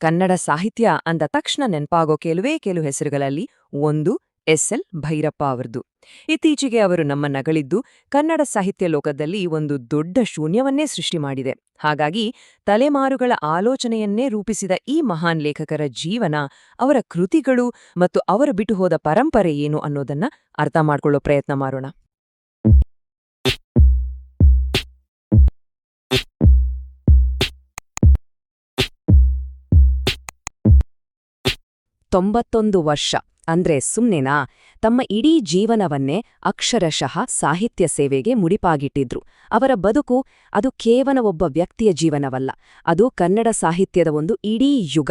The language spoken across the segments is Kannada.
ಕನ್ನಡ ಸಾಹಿತ್ಯ ಅಂದ ತಕ್ಷಣ ನೆನಪಾಗೋ ಕೆಲವೇ ಕೆಲವು ಹೆಸರುಗಳಲ್ಲಿ ಒಂದು, ಎಸ್ ಎಲ್ ಭೈರಪ್ಪ ಅವರದು ಇತ್ತೀಚೆಗೆ ಅವರು ನಮ್ಮ ನಗಳಿದ್ದು ಕನ್ನಡ ಸಾಹಿತ್ಯ ಲೋಕದಲ್ಲಿ ಒಂದು ದೊಡ್ಡ ಶೂನ್ಯವನ್ನೇ ಸೃಷ್ಟಿ ಮಾಡಿದೆ. ಹಾಗಾಗಿ ತಲೆಮಾರುಗಳ ಆಲೋಚನೆಯನ್ನೇ ರೂಪಿಸಿದ ಈ ಮಹಾನ್ ಲೇಖಕರ ಜೀವನ, ಅವರ ಕೃತಿಗಳು ಮತ್ತು ಅವರು ಬಿಟ್ಟು ಹೋದ ಪರಂಪರೆ ಏನು ಅನ್ನೋದನ್ನ ಅರ್ಥ ಮಾಡ್ಕೊಳ್ಳೋ ಪ್ರಯತ್ನ ಮಾಡೋಣ. ತೊಂಬತ್ತೊಂದು ವರ್ಷ. ಅಂದ್ರೆ ಸುಮ್ನೆನಾ? ತಮ್ಮ ಇಡೀ ಜೀವನವನ್ನೇ ಅಕ್ಷರಶಃ ಸಾಹಿತ್ಯ ಸೇವೆಗೆ ಮುಡಿಪಾಗಿಟ್ಟಿದ್ರು. ಅವರ ಬದುಕು ಅದು ಕೇವಲ ಒಬ್ಬ ವ್ಯಕ್ತಿಯ ಜೀವನವಲ್ಲ. ಅದು ಕನ್ನಡ ಸಾಹಿತ್ಯದ ಒಂದು ಇಡೀ ಯುಗ.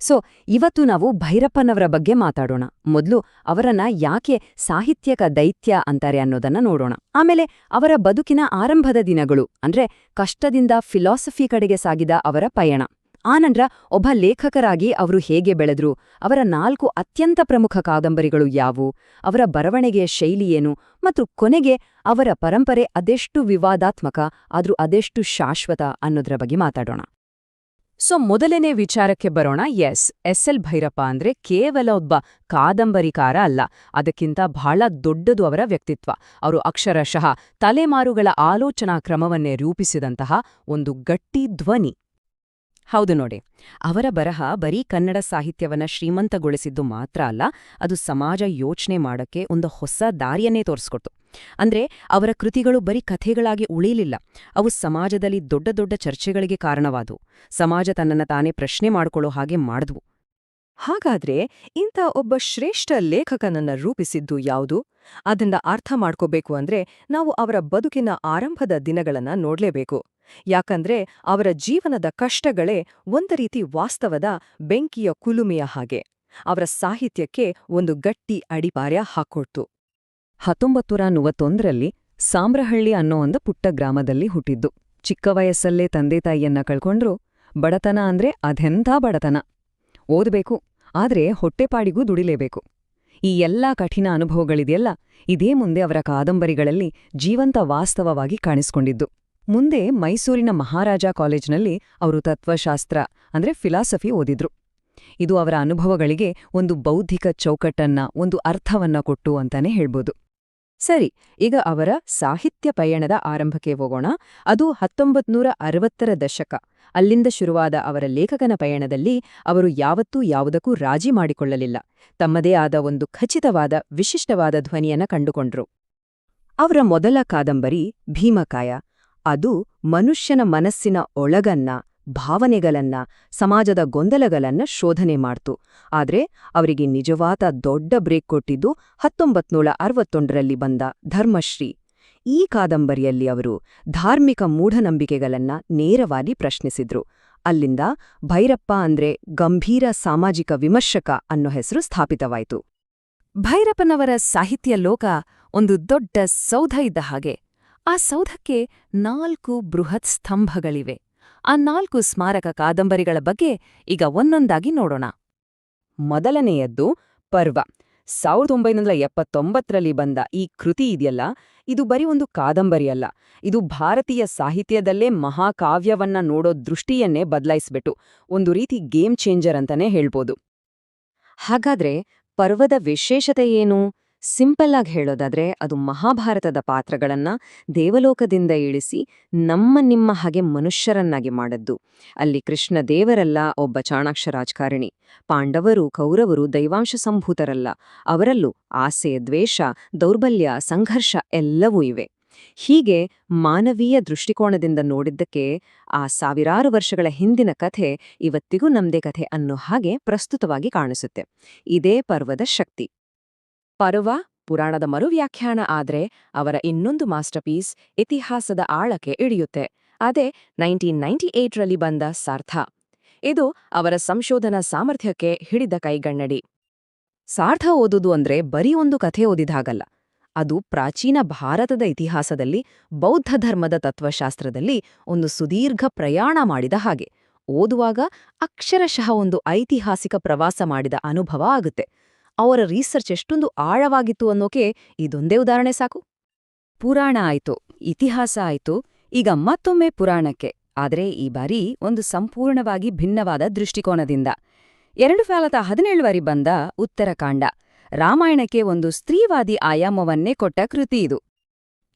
ಸೊ, ಇವತ್ತು ನಾವು ಭೈರಪ್ಪನವರ ಬಗ್ಗೆ ಮಾತಾಡೋಣ. ಮೊದಲು ಅವರನ್ನ ಯಾಕೆ ಸಾಹಿತ್ಯಕ ದೈತ್ಯ ಅಂತಾರೆ ಅನ್ನೋದನ್ನ ನೋಡೋಣ. ಆಮೇಲೆ ಅವರ ಬದುಕಿನ ಆರಂಭದ ದಿನಗಳು, ಅಂದ್ರೆ ಕಷ್ಟದಿಂದ ಫಿಲಾಸಫಿ ಕಡೆಗೆ ಸಾಗಿದ ಅವರ ಪಯಣ. ಆನಂದ್ರ ಒಬ್ಬ ಲೇಖಕರಾಗಿ ಅವರು ಹೇಗೆ ಬೆಳೆದ್ರು, ಅವರ ನಾಲ್ಕು ಅತ್ಯಂತ ಪ್ರಮುಖ ಕಾದಂಬರಿಗಳು ಯಾವುವು, ಅವರ ಬರವಣಿಗೆಯ ಶೈಲಿಯೇನು ಮತ್ತು ಕೊನೆಗೆ ಅವರ ಪರಂಪರೆ ಅದೆಷ್ಟು ವಿವಾದಾತ್ಮಕ, ಆದ್ರೂ ಅದೆಷ್ಟು ಶಾಶ್ವತ ಅನ್ನೋದ್ರ ಬಗ್ಗೆ ಮಾತಾಡೋಣ. ಸೊ, ಮೊದಲನೇ ವಿಚಾರಕ್ಕೆ ಬರೋಣ. ಎಸ್ ಎಸ್ ಎಲ್ ಭೈರಪ್ಪ ಅಂದ್ರೆ ಕೇವಲ ಒಬ್ಬ ಕಾದಂಬರಿಕಾರ ಅಲ್ಲ, ಅದಕ್ಕಿಂತ ಬಹಳ ದೊಡ್ಡದು ಅವರ ವ್ಯಕ್ತಿತ್ವ. ಅವರು ಅಕ್ಷರಶಃ ತಲೆಮಾರುಗಳ ಆಲೋಚನಾ ಕ್ರಮವನ್ನೇ ರೂಪಿಸಿದಂತಹ ಒಂದು ಗಟ್ಟಿ ಧ್ವನಿ. ಹೌದು ನೋಡಿ. ಅವರ ಬರಹ ಬರೀ ಕನ್ನಡ ಸಾಹಿತ್ಯವನ್ನ ಶ್ರೀಮಂತಗೊಳಿಸಿದ್ದು ಮಾತ್ರ ಅಲ್ಲ, ಅದು ಸಮಾಜ ಯೋಚನೆ ಮಾಡಕ್ಕೆ ಒಂದು ಹೊಸ ದಾರಿಯನ್ನೇ ತೋರಿಸ್ಕೊಡ್ತು. ಅಂದ್ರೆ ಅವರ ಕೃತಿಗಳು ಬರೀ ಕಥೆಗಳಾಗಿ ಉಳಿಯಲಿಲ್ಲ ಅವು ಸಮಾಜದಲ್ಲಿ ದೊಡ್ಡ ದೊಡ್ಡ ಚರ್ಚೆಗಳಿಗೆ ಕಾರಣವಾದವು. ಸಮಾಜ ತನ್ನನ್ನ ತಾನೇ ಪ್ರಶ್ನೆ ಮಾಡಿಕೊಳ್ಳೋ ಹಾಗೆ ಮಾಡಿದ್ವು. ಹಾಗಾದ್ರೆ ಇಂಥ ಒಬ್ಬ ಶ್ರೇಷ್ಠ ಲೇಖಕನನ್ನ ರೂಪಿಸಿದ್ದು ಯಾವುದು? ಅದನ್ನ ಅರ್ಥ ಮಾಡ್ಕೋಬೇಕು ಅಂದ್ರೆ ನಾವು ಅವರ ಬದುಕಿನ ಆರಂಭದ ದಿನಗಳನ್ನ ನೋಡ್ಲೇಬೇಕು. ಯಾಕಂದ್ರೆ ಅವರ ಜೀವನದ ಕಷ್ಟಗಳೇ ಒಂದ ರೀತಿ ವಾಸ್ತವದ ಬೆಂಕಿಯ ಕುಲುಮೆಯ ಹಾಗೆ. ಅವರ ಸಾಹಿತ್ಯಕ್ಕೆ ಒಂದು ಗಟ್ಟಿ ಅಡಿಪಾರ್ಯ ಹಾಕೊಡ್ತು. ಹತ್ತೊಂಬತ್ತೂರ ನೂವತ್ತೊಂದರಲ್ಲಿ ಸಾಮ್ರಹಳ್ಳಿ ಅನ್ನೋ ಒಂದು ಪುಟ್ಟ ಗ್ರಾಮದಲ್ಲಿ ಹುಟ್ಟಿದ್ದು. ಚಿಕ್ಕ ವಯಸ್ಸಲ್ಲೇ ತಂದೆ ತಾಯಿಯನ್ನ ಕಳ್ಕೊಂಡ್ರು. ಬಡತನ ಅಂದ್ರೆ ಅದೆಂಥ ಬಡತನ. ಓದಬೇಕು, ಆದರೆ ಹೊಟ್ಟೆಪಾಡಿಗೂ ದುಡಿಲೇಬೇಕು. ಈ ಎಲ್ಲಾ ಕಠಿಣ ಅನುಭವಗಳಿದೆಯಲ್ಲ, ಇದೇ ಮುಂದೆ ಅವರ ಕಾದಂಬರಿಗಳಲ್ಲಿ ಜೀವಂತ ವಾಸ್ತವವಾಗಿ ಕಾಣಿಸಿಕೊಂಡಿದ್ದು. ಮುಂದೆ ಮೈಸೂರಿನ ಮಹಾರಾಜ ಕಾಲೇಜಿನಲ್ಲಿ ಅವರು ತತ್ವಶಾಸ್ತ್ರ, ಅಂದ್ರೆ ಫಿಲಾಸಫಿ ಓದಿದ್ರು. ಇದು ಅವರ ಅನುಭವಗಳಿಗೆ ಒಂದು ಬೌದ್ಧಿಕ ಚೌಕಟ್ಟನ್ನ, ಒಂದು ಅರ್ಥವನ್ನ ಕೊಟ್ಟು ಅಂತಾನೆ ಹೇಳ್ಬೋದು. ಸರಿ, ಈಗ ಅವರ ಸಾಹಿತ್ಯ ಪಯಣದ ಆರಂಭಕ್ಕೆ ಹೋಗೋಣ. ಅದು ಹತ್ತೊಂಬತ್ನೂರ ಅರವತ್ತರ ದಶಕ. ಅಲ್ಲಿಂದ ಶುರುವಾದ ಅವರ ಲೇಖಕನ ಪಯಣದಲ್ಲಿ ಅವರು ಯಾವತ್ತೂ ಯಾವುದಕ್ಕೂ ರಾಜಿ ಮಾಡಿಕೊಳ್ಳಲಿಲ್ಲ. ತಮ್ಮದೇ ಆದ ಒಂದು ಖಚಿತವಾದ, ವಿಶಿಷ್ಟವಾದ ಧ್ವನಿಯನ್ನ ಕಂಡುಕೊಂಡ್ರು. ಅವರ ಮೊದಲ ಕಾದಂಬರಿ ಭೀಮಕಾಯ. ಅದು ಮನುಷ್ಯನ ಮನಸ್ಸಿನ ಒಳಗನ್ನ ಭಾವನೆಗಳನ್ನ, ಸಮಾಜದ ಗೊಂದಲಗಳನ್ನ ಶೋಧನೆ ಮಾಡ್ತು. ಆದ್ರೆ ಅವರಿಗೆ ನಿಜವಾದ ದೊಡ್ಡ ಬ್ರೇಕ್ ಕೊಟ್ಟಿದ್ದು ಹತ್ತೊಂಬತ್ನೂಳ ಅರವತ್ತೊಂದರಲ್ಲಿ ಬಂದ ಧರ್ಮಶ್ರೀ. ಈ ಕಾದಂಬರಿಯಲ್ಲಿ ಅವರು ಧಾರ್ಮಿಕ ಮೂಢನಂಬಿಕೆಗಳನ್ನ ನೇರವಾಗಿ ಪ್ರಶ್ನಿಸಿದ್ರು. ಅಲ್ಲಿಂದ ಭೈರಪ್ಪ ಅಂದ್ರೆ ಗಂಭೀರ ಸಾಮಾಜಿಕ ವಿಮರ್ಶಕ ಅನ್ನೋ ಹೆಸರು ಸ್ಥಾಪಿತವಾಯಿತು. ಭೈರಪ್ಪನವರ ಸಾಹಿತ್ಯ ಲೋಕ ಒಂದು ದೊಡ್ಡ ಸೌಧ ಇದ್ದ ಹಾಗೆ. ಆ ಸೌಧಕ್ಕೆ ನಾಲ್ಕು ಬೃಹತ್ ಸ್ತಂಭಗಳಿವೆ. ಆ ನಾಲ್ಕು ಸ್ಮಾರಕ ಕಾದಂಬರಿಗಳ ಬಗ್ಗೆ ಈಗ ಒಂದೊಂದಾಗಿ ನೋಡೋಣ. ಮೊದಲನೆಯದ್ದು ಪರ್ವ. ಸಾವಿರದ ಒಂಬೈನೂರ ಎಪ್ಪತ್ತೊಂಬತ್ತರಲ್ಲಿ ಬಂದ ಈ ಕೃತಿ ಇದೆಯಲ್ಲ, ಇದು ಬರೀ ಒಂದು ಕಾದಂಬರಿಯಲ್ಲ ಇದು ಭಾರತೀಯ ಸಾಹಿತ್ಯದಲ್ಲೇ ಮಹಾಕಾವ್ಯವನ್ನ ನೋಡೋ ದೃಷ್ಟಿಯನ್ನೇ ಬದಲಾಯಿಸ್ಬಿಟ್ಟು, ಒಂದು ರೀತಿ ಗೇಮ್ ಚೇಂಜರ್ ಅಂತಾನೆ ಹೇಳ್ಬೋದು. ಹಾಗಾದ್ರೆ ಪರ್ವದ ವಿಶೇಷತೆ ಏನು? ಸಿಂಪಲ್ ಆಗಿ ಹೇಳೋದಾದ್ರೆ ಅದು ಮಹಾಭಾರತದ ಪಾತ್ರಗಳನ್ನ ದೇವಲೋಕದಿಂದ ಇಳಿಸಿ ನಮ್ಮ ನಿಮ್ಮ ಹಾಗೆ ಮನುಷ್ಯರನ್ನಾಗಿ ಮಾಡದ್ದು. ಅಲ್ಲಿ ಕೃಷ್ಣ ದೇವರಲ್ಲ, ಒಬ್ಬ ಚಾಣಾಕ್ಷ ರಾಜಕಾರಣಿ. ಪಾಂಡವರು, ಕೌರವರು, ದೈವಾಂಶ ಸಂಭೂತರಲ್ಲ. ಅವರಲ್ಲೂ ಆಸೆ, ದ್ವೇಷ, ದೌರ್ಬಲ್ಯ, ಸಂಘರ್ಷ ಎಲ್ಲವೂ ಇವೆ. ಹೀಗೆ ಮಾನವೀಯ ದೃಷ್ಟಿಕೋನದಿಂದ ನೋಡಿದ್ದಕ್ಕೆ ಆ ಸಾವಿರಾರು ವರ್ಷಗಳ ಹಿಂದಿನ ಕಥೆ ಇವತ್ತಿಗೂ ನಮ್ದೇ ಕಥೆ ಅನ್ನೋ ಹಾಗೆ ಪ್ರಸ್ತುತವಾಗಿ ಕಾಣಿಸುತ್ತೆ. ಇದೇ ಪರ್ವದ ಶಕ್ತಿ. ಪರ್ವ, ಪುರಾಣದ ಮರುವ್ಯಾಖ್ಯಾನ ಆದ್ರೆ ಅವರ ಇನ್ನೊಂದು ಮಾಸ್ಟರ್ಪೀಸ್ ಇತಿಹಾಸದ ಆಳಕ್ಕೆ ಇಳಿಯುತ್ತೆ. ಅದೇ ನೈನ್ಟೀನ್ ನೈಂಟಿ ಏಟ್ರಲ್ಲಿ ಬಂದ ಸಾರ್ಥ. ಇದು ಅವರ ಸಂಶೋಧನಾ ಸಾಮರ್ಥ್ಯಕ್ಕೆ ಹಿಡಿದ ಕೈಗಣ್ಣಡಿ ಸಾರ್ಥ ಓದುದು ಅಂದ್ರೆ ಬರೀ ಒಂದು ಕಥೆ ಓದಿದಾಗಲ್ಲ. ಅದು ಪ್ರಾಚೀನ ಭಾರತದ ಇತಿಹಾಸದಲ್ಲಿ, ಬೌದ್ಧ ಧರ್ಮದ ತತ್ವಶಾಸ್ತ್ರದಲ್ಲಿ ಒಂದು ಸುದೀರ್ಘ ಪ್ರಯಾಣ ಮಾಡಿದ ಹಾಗೆ. ಓದುವಾಗ ಅಕ್ಷರಶಃ ಒಂದು ಐತಿಹಾಸಿಕ ಪ್ರವಾಸ ಮಾಡಿದ ಅನುಭವ ಆಗುತ್ತೆ. ಅವರ ರಿಸರ್ಚ್ ಎಷ್ಟೊಂದು ಆಳವಾಗಿತ್ತು ಅನ್ನೋಕೆ ಇದೊಂದೇ ಉದಾಹರಣೆ ಸಾಕು. ಪುರಾಣ ಆಯ್ತು, ಇತಿಹಾಸ ಆಯ್ತು, ಈಗ ಮತ್ತೊಮ್ಮೆ ಪುರಾಣಕ್ಕೆ. ಆದರೆ ಈ ಬಾರಿ ಒಂದು ಸಂಪೂರ್ಣವಾಗಿ ಭಿನ್ನವಾದ ದೃಷ್ಟಿಕೋನದಿಂದ. ಎರಡು ಸಾವಿರದ ಹದಿನೇಳುವರೆ ಬಂದ ಉತ್ತರಕಾಂಡ, ರಾಮಾಯಣಕ್ಕೆ ಒಂದು ಸ್ತ್ರೀವಾದಿ ಆಯಾಮವನ್ನೇ ಕೊಟ್ಟ ಕೃತಿ ಇದು.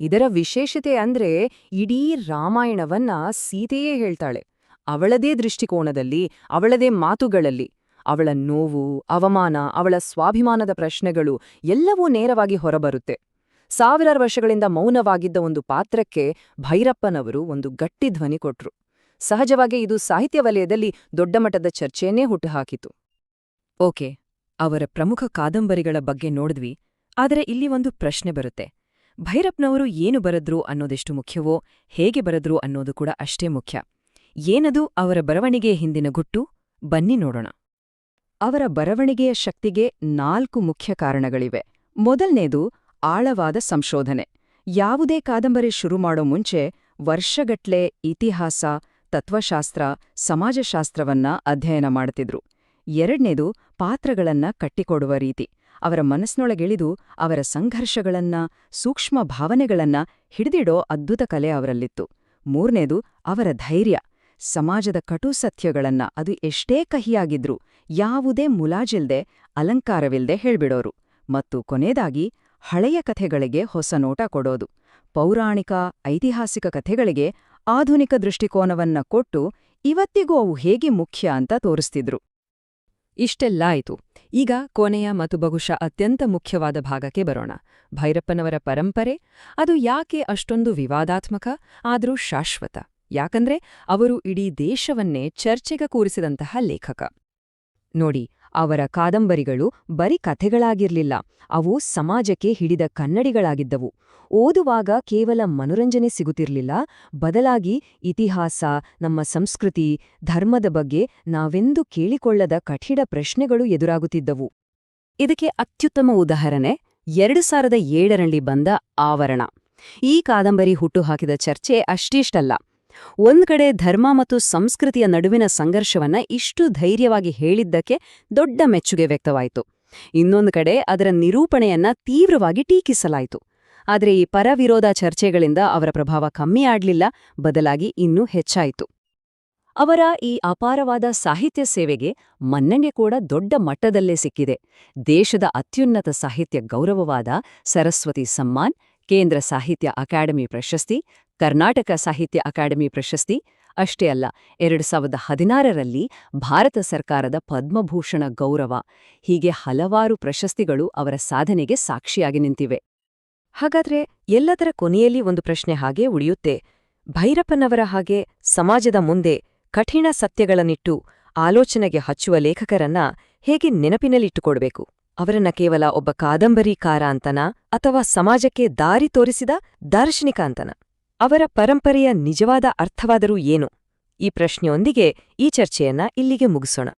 ಇದರ ವಿಶೇಷತೆ ಅಂದ್ರೆ ಇಡೀ ರಾಮಾಯಣವನ್ನ ಸೀತೆಯೇ ಹೇಳ್ತಾಳೆ. ಅವಳದೇ ದೃಷ್ಟಿಕೋನದಲ್ಲಿ, ಅವಳದೇ ಮಾತುಗಳಲ್ಲಿ. ಅವಳ ನೋವು, ಅವಮಾನ, ಅವಳ ಸ್ವಾಭಿಮಾನದ ಪ್ರಶ್ನೆಗಳು ಎಲ್ಲವೂ ನೇರವಾಗಿ ಹೊರಬರುತ್ತೆ. ಸಾವಿರಾರು ವರ್ಷಗಳಿಂದ ಮೌನವಾಗಿದ್ದ ಒಂದು ಪಾತ್ರಕ್ಕೆ ಭೈರಪ್ಪನವರು ಒಂದು ಗಟ್ಟಿ ಧ್ವನಿ ಕೊಟ್ರು. ಸಹಜವಾಗಿ ಇದು ಸಾಹಿತ್ಯ ವಲಯದಲ್ಲಿ ದೊಡ್ಡ ಮಟ್ಟದ ಚರ್ಚೆಯನ್ನೇ ಹುಟ್ಟುಹಾಕಿತು. ಓಕೆ, ಅವರ ಪ್ರಮುಖ ಕಾದಂಬರಿಗಳ ಬಗ್ಗೆ ನೋಡಿದ್ವಿ, ಆದರೆ ಇಲ್ಲಿ ಒಂದು ಪ್ರಶ್ನೆ ಬರುತ್ತೆ. ಭೈರಪ್ಪನವರು ಏನು ಬರೆದ್ರು ಅನ್ನೋದೆಷ್ಟು ಮುಖ್ಯವೋ, ಹೇಗೆ ಬರೆದ್ರು ಅನ್ನೋದು ಕೂಡ ಅಷ್ಟೇ ಮುಖ್ಯ. ಏನದು ಅವರ ಬರವಣಿಗೆಯ ಹಿಂದಿನ ಗುಟ್ಟು? ಬನ್ನಿ ನೋಡೋಣ. ಅವರ ಬರವಣಿಗೆಯ ಶಕ್ತಿಗೆ ನಾಲ್ಕು ಮುಖ್ಯ ಕಾರಣಗಳಿವೆ. ಮೊದಲನೇದು ಆಳವಾದ ಸಂಶೋಧನೆ. ಯಾವುದೇ ಕಾದಂಬರಿ ಶುರು ಮಾಡೋ ಮುಂಚೆ ವರ್ಷಗಟ್ಲೆ ಇತಿಹಾಸ, ತತ್ವಶಾಸ್ತ್ರ, ಸಮಾಜಶಾಸ್ತ್ರವನ್ನ ಅಧ್ಯಯನ ಮಾಡ್ತಿದ್ರು. ಎರಡನೇದು ಪಾತ್ರಗಳನ್ನ ಕಟ್ಟಿಕೊಡುವ ರೀತಿ. ಅವರ ಮನಸ್ಸಿನೊಳಗಿಳಿದು ಅವರ ಸಂಘರ್ಷಗಳನ್ನ, ಸೂಕ್ಷ್ಮ ಭಾವನೆಗಳನ್ನ ಹಿಡಿದಿಡೋ ಅದ್ಭುತ ಕಲೆ ಅವರಲ್ಲಿತ್ತು. ಮೂರನೇದು ಅವರ ಧೈರ್ಯ. ಸಮಾಜದ ಕಟು ಸತ್ಯಗಳನ್ನ ಅದು ಎಷ್ಟೇ ಕಹಿಯಾಗಿದ್ರು ಯಾವುದೇ ಮುಲಾಜಿಲ್ದೆ, ಅಲಂಕಾರವಿಲ್ದೆ ಹೇಳ್ಬಿಡೋರು. ಮತ್ತು ಕೊನೆಯದಾಗಿ ಹಳೆಯ ಕಥೆಗಳಿಗೆ ಹೊಸ ನೋಟ ಕೊಡೋದು. ಪೌರಾಣಿಕ, ಐತಿಹಾಸಿಕ ಕಥೆಗಳಿಗೆ ಆಧುನಿಕ ದೃಷ್ಟಿಕೋನವನ್ನ ಕೊಟ್ಟು ಇವತ್ತಿಗೂ ಅವು ಹೇಗೆ ಮುಖ್ಯ ಅಂತ ತೋರಿಸ್ತಿದ್ರು. ಇಷ್ಟೆಲ್ಲ ಆಯಿತು. ಈಗ ಕೊನೆಯ ಮತ್ತು ಬಹುಶಃ ಅತ್ಯಂತ ಮುಖ್ಯವಾದ ಭಾಗಕ್ಕೆ ಬರೋಣ. ಭೈರಪ್ಪನವರ ಪರಂಪರೆ, ಅದು ಯಾಕೆ ಅಷ್ಟೊಂದು ವಿವಾದಾತ್ಮಕ, ಆದರೂ ಶಾಶ್ವತ? ಯಾಕಂದ್ರೆ ಅವರು ಇಡೀ ದೇಶವನ್ನೇ ಚರ್ಚೆಗೆ ಕೂರಿಸಿದಂತಹ ಲೇಖಕ. ನೋಡಿ, ಅವರ ಕಾದಂಬರಿಗಳು ಬರೀ ಕಥೆಗಳಾಗಿರ್ಲಿಲ್ಲ, ಅವು ಸಮಾಜಕ್ಕೆ ಹಿಡಿದ ಕನ್ನಡಿಗಳಾಗಿದ್ದವು. ಓದುವಾಗ ಕೇವಲ ಮನೋರಂಜನೆ ಸಿಗುತ್ತಿರಲಿಲ್ಲ, ಬದಲಾಗಿ ಇತಿಹಾಸ, ನಮ್ಮ ಸಂಸ್ಕೃತಿ, ಧರ್ಮದ ಬಗ್ಗೆ ನಾವೆಂದು ಕೇಳಿಕೊಳ್ಳದ ಕಠಿಣ ಪ್ರಶ್ನೆಗಳು ಎದುರಾಗುತ್ತಿದ್ದವು. ಇದಕ್ಕೆ ಅತ್ಯುತ್ತಮ ಉದಾಹರಣೆ ಎರಡು ಸಾವಿರದ ಏಳರಲ್ಲಿ ಬಂದ ಆವರಣ. ಈ ಕಾದಂಬರಿ ಹುಟ್ಟುಹಾಕಿದ ಚರ್ಚೆ ಅಷ್ಟಿಷ್ಟಲ್ಲ. ಒಂದ್ ಕಡೆ ಧರ್ಮ ಮತ್ತು ಸಂಸ್ಕೃತಿಯ ನಡುವಿನ ಸಂಘರ್ಷವನ್ನ ಇಷ್ಟು ಧೈರ್ಯವಾಗಿ ಹೇಳಿದ್ದಕ್ಕೆ ದೊಡ್ಡ ಮೆಚ್ಚುಗೆ ವ್ಯಕ್ತವಾಯಿತು. ಇನ್ನೊಂದು ಕಡೆ ಅದರ ನಿರೂಪಣೆಯನ್ನ ತೀವ್ರವಾಗಿ ಟೀಕಿಸಲಾಯಿತು. ಆದರೆ ಈ ಪರವಿರೋಧ ಚರ್ಚೆಗಳಿಂದ ಅವರ ಪ್ರಭಾವ ಕಮ್ಮಿ ಆಗ್ಲಿಲ್ಲ, ಬದಲಾಗಿ ಇನ್ನೂ ಹೆಚ್ಚಾಯಿತು. ಅವರ ಈ ಅಪಾರವಾದ ಸಾಹಿತ್ಯ ಸೇವೆಗೆ ಮನ್ನಣೆ ಕೂಡ ದೊಡ್ಡ ಮಟ್ಟದಲ್ಲೇ ಸಿಕ್ಕಿದೆ. ದೇಶದ ಅತ್ಯುನ್ನತ ಸಾಹಿತ್ಯ ಗೌರವವಾದ ಸರಸ್ವತಿ ಸಮ್ಮಾನ್, ಕೇಂದ್ರ ಸಾಹಿತ್ಯ ಅಕಾಡೆಮಿ ಪ್ರಶಸ್ತಿ ಕರ್ನಾಟಕ ಸಾಹಿತ್ಯ ಅಕಾಡೆಮಿ ಪ್ರಶಸ್ತಿ, ಅಷ್ಟೇ ಅಲ್ಲ, ಎರಡು ಸಾವಿರದ ಹದಿನಾರರಲ್ಲಿ ಭಾರತ ಸರ್ಕಾರದ ಪದ್ಮಭೂಷಣ ಗೌರವ. ಹೀಗೆ ಹಲವಾರು ಪ್ರಶಸ್ತಿಗಳು ಅವರ ಸಾಧನೆಗೆ ಸಾಕ್ಷಿಯಾಗಿ ನಿಂತಿವೆ. ಹಾಗಾದ್ರೆ ಎಲ್ಲದರ ಕೊನೆಯಲ್ಲಿ ಒಂದು ಪ್ರಶ್ನೆ ಹಾಗೆ ಉಳಿಯುತ್ತೆ. ಭೈರಪ್ಪನವರ ಹಾಗೆ ಸಮಾಜದ ಮುಂದೆ ಕಠಿಣ ಸತ್ಯಗಳನ್ನಿಟ್ಟು ಆಲೋಚನೆಗೆ ಹಚ್ಚುವ ಲೇಖಕರನ್ನ ಹೇಗೆ ನೆನಪಿನಲ್ಲಿಟ್ಟುಕೊಡ್ಬೇಕು? ಅವರನ್ನ ಕೇವಲ ಒಬ್ಬ ಕಾದಂಬರಿಕಾರ ಅಂತನಾ ಅಥವಾ ಸಮಾಜಕ್ಕೆ ದಾರಿ ತೋರಿಸಿದ ದಾರ್ಶನಿಕ ಅಂತನ? ಅವರ ಪರಂಪರೆಯ ನಿಜವಾದ ಅರ್ಥವಾದರೂ ಏನು? ಈ ಪ್ರಶ್ನೆಯೊಂದಿಗೆ ಈ ಚರ್ಚೆಯನ್ನ ಇಲ್ಲಿಗೆ ಮುಗಿಸೋಣ.